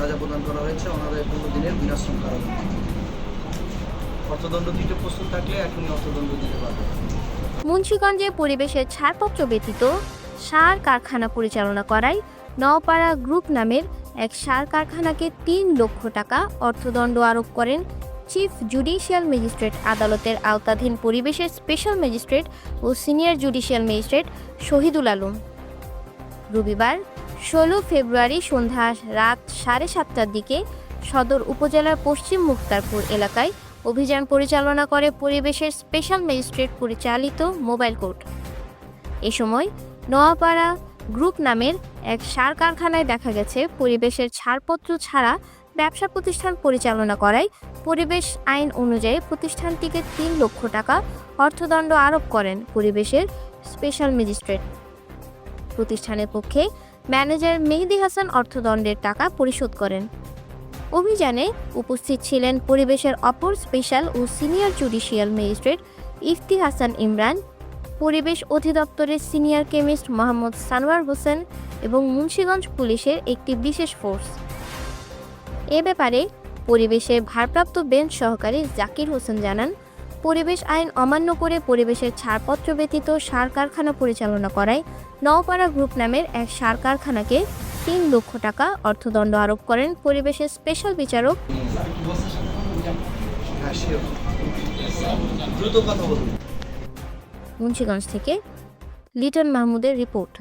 সাজা প্রদান করা হয়েছে, ওনাদের পনেরো দিনের বিনাশ্রম কারাদণ্ড অর্থদণ্ড দিতে প্রস্তুত থাকলে এখনই অর্থদণ্ড দিতে পারবে মুন্সিগঞ্জে পরিবেশের ছাড়পত্র ব্যতীত সার কারখানা পরিচালনা করায় নওপাড়া গ্রুপ নামের এক সার কারখানাকে তিন লক্ষ টাকা অর্থদণ্ড আরোপ করেন চিফ জুডিশিয়াল ম্যাজিস্ট্রেট আদালতের আওতাধীন পরিবেশের স্পেশাল ম্যাজিস্ট্রেট ও senior judicial magistrate Shahidul Alam. রবিবার ষোলো ফেব্রুয়ারি সন্ধ্যা রাত সাড়ে সাতটার দিকে সদর উপজেলার পশ্চিম মুক্তারপুর এলাকায় অভিযান পরিচালনা করে পরিবেশের স্পেশাল ম্যাজিস্ট্রেট পরিচালিত মোবাইল কোর্ট। এ সময় নোয়াপাড়া গ্রুপ নামের এক সার কারখানায় দেখা গেছে, পরিবেশের ছাড়পত্র ছাড়া ব্যবসা প্রতিষ্ঠান পরিচালনা করায় পরিবেশ আইন অনুযায়ী প্রতিষ্ঠানটিকে তিন লক্ষ টাকা অর্থদণ্ড আরোপ করেন পরিবেশের স্পেশাল ম্যাজিস্ট্রেট। প্রতিষ্ঠানের পক্ষে ম্যানেজার মেহেদি হাসান অর্থদণ্ডের টাকা পরিশোধ করেন। অভিযানে উপস্থিত ছিলেন পরিবেশের অপর স্পেশাল ও senior judicial magistrate Ifti Hasan Imran, পরিবেশ অধিদপ্তরের সিনিয়র কেমিস্ট মোহাম্মদ সানোয়ার হোসেন এবং মুন্সীগঞ্জ পুলিশের একটি বিশেষ ফোর্স। এ ব্যাপারে পরিবেশের ভারপ্রাপ্ত বেঞ্চ সহকারী জাকির হোসেন জানান পরিবেশ আইন অমান্য করে পরিবেশের ছাড়পত্র ব্যতীত সার কারখানা পরিচালনা করায় নওপাড়া গ্রুপ নামের এক সার কারখানাকে তিন লক্ষ টাকা অর্থদণ্ড আরোপ করেন পরিবেশের স্পেশাল বিচারক। হ্যাঁ মুন্সিগঞ্জ থেকে লিটন মাহমুদের রিপোর্ট।